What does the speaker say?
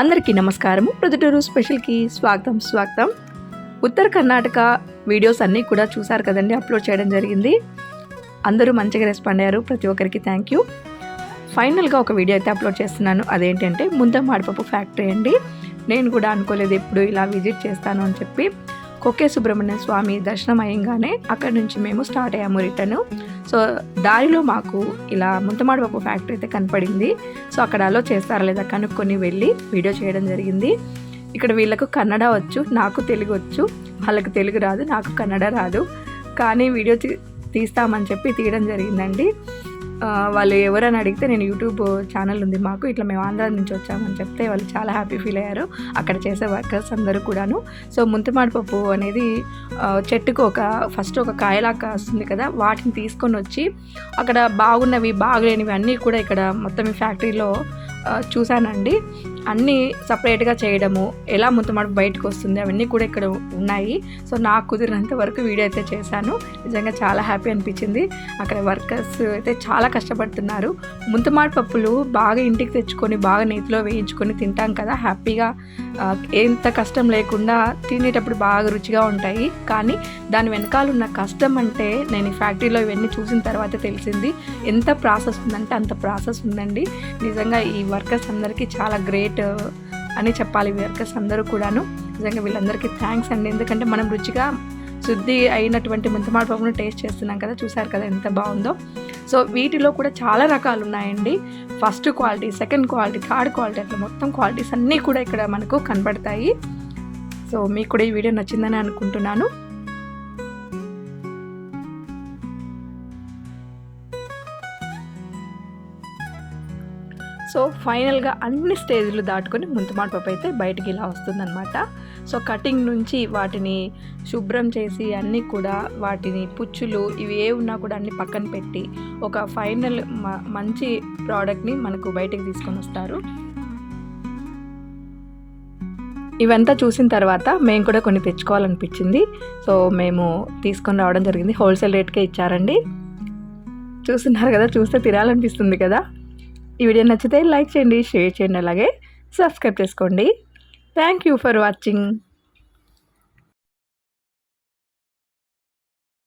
అందరికీ నమస్కారము. ప్రొద్దుటూరు స్పెషల్కి స్వాగతం స్వాగతం. ఉత్తర కర్ణాటక వీడియోస్ అన్నీ కూడా చూసారు కదండి అప్లోడ్ చేయడం జరిగింది. అందరూ మంచిగా రెస్పాండ్ అయ్యారు. ప్రతి ఒక్కరికి థ్యాంక్ యూ ఫైనల్గా ఒక వీడియో అయితే అప్లోడ్ చేస్తున్నాను. అదేంటంటే ముంద మాడిపప్పు ఫ్యాక్టరీ అండి. నేను కూడా అనుకోలేదు ఎప్పుడు ఇలా విజిట్ చేస్తాను అని చెప్పి. కొకే సుబ్రహ్మణ్య స్వామి దర్శనం అయ్యంగానే అక్కడి నుంచి మేము స్టార్ట్ అయ్యాము రిటర్న్. సో దారిలో మాకు ఇలా ముంతమాడిపప్పు ఫ్యాక్టరీ అయితే కనపడింది. సో అక్కడ అలో చేస్తారా లేదా కనుక్కొని వెళ్ళి వీడియో చేయడం జరిగింది. ఇక్కడ వీళ్ళకు కన్నడ వచ్చు నాకు తెలుగు వచ్చు వాళ్ళకు తెలుగు రాదు నాకు కన్నడ రాదు. కానీ వీడియో తీ- తీస్తామని చెప్పి తీయడం జరిగిందండి. వాళ్ళు ఎవరని అడిగితే నేను యూట్యూబ్ ఛానల్ ఉంది మాకు ఇట్లా మేము ఆంధ్ర నుంచి వచ్చామని చెప్తే వాళ్ళు చాలా హ్యాపీ ఫీల్ అయ్యారు. అక్కడ చేసే వర్కర్స్ అందరూ కూడాను. సో ముంతమాడిపప్పు అనేది చెట్టుకు ఒక ఫస్ట్ ఒక కాయలాగా వస్తుంది కదా వాటిని తీసుకొని వచ్చి అక్కడ బాగున్నవి బాగలేనివి అన్నీ కూడా ఇక్కడ మొత్తం ఈ ఫ్యాక్టరీలో చూశానండి. అన్నీ సపరేట్గా చేయడము ఎలా ముంతమాడు బయటకు వస్తుంది అవన్నీ కూడా ఇక్కడ ఉన్నాయి. సో నాకు కుదిరినంత వరకు వీడియో అయితే చేశాను. నిజంగా చాలా హ్యాపీ అనిపించింది. అక్కడ వర్కర్స్ అయితే చాలా కష్టపడుతున్నారు. ముంతమాడి పప్పులు బాగా ఇంటికి తెచ్చుకొని బాగా నేతిలో వేయించుకొని తింటాం కదా హ్యాపీగా ఎంత కష్టం లేకుండా తినేటప్పుడు బాగా రుచిగా ఉంటాయి. కానీ దాని వెనకాల ఉన్న కష్టం అంటే నేను ఈ ఫ్యాక్టరీలో ఇవన్నీ చూసిన తర్వాత తెలిసింది. ఎంత ప్రాసెస్ ఉందంటే అంత ప్రాసెస్ ఉందండి. నిజంగా ఈ వర్కర్స్ అందరికీ చాలా గ్రేట్ అని చెప్పాలి ఈ వర్కర్స్ అందరూ కూడాను. నిజంగా వీళ్ళందరికీ థ్యాంక్స్ అండి. ఎందుకంటే మనం రుచిగా శుద్ధి అయినటువంటి ముంతమాడి పప్పును టేస్ట్ చేస్తున్నాం కదా చూసారు కదా ఎంత బాగుందో. సో వీటిలో కూడా చాలా రకాలు ఉన్నాయండి first quality second quality third quality అట్లా మొత్తం క్వాలిటీస్ అన్నీ కూడా ఇక్కడ మనకు కనబడతాయి. సో మీకు కూడా ఈ వీడియో నచ్చిందని అనుకుంటున్నాను. సో ఫైనల్గా అన్ని స్టేజ్లు దాటుకొని ముంతమాడి పప్పు అయితే బయటికి ఇలా వస్తుందన్నమాట. సో కటింగ్ నుంచి వాటిని శుభ్రం చేసి అన్నీ కూడా వాటిని పుచ్చులు ఇవి ఏ ఉన్నా కూడా అన్ని పక్కన పెట్టి ఒక ఫైనల్ మంచి ప్రోడక్ట్ని మనకు బయటికి తీసుకొని వస్తారు. ఇవంతా చూసిన తర్వాత మేము కూడా కొన్ని తెచ్చుకోవాలనిపించింది. సో మేము తీసుకొని రావడం జరిగింది. హోల్సేల్ రేట్కే ఇచ్చారండి. చూస్తున్నారు కదా చూస్తే తినాలనిపిస్తుంది కదా. ఈ వీడియో నచ్చితే లైక్ చేయండి షేర్ చేయండి అలాగే సబ్స్క్రైబ్ చేసుకోండి. Thank you for watching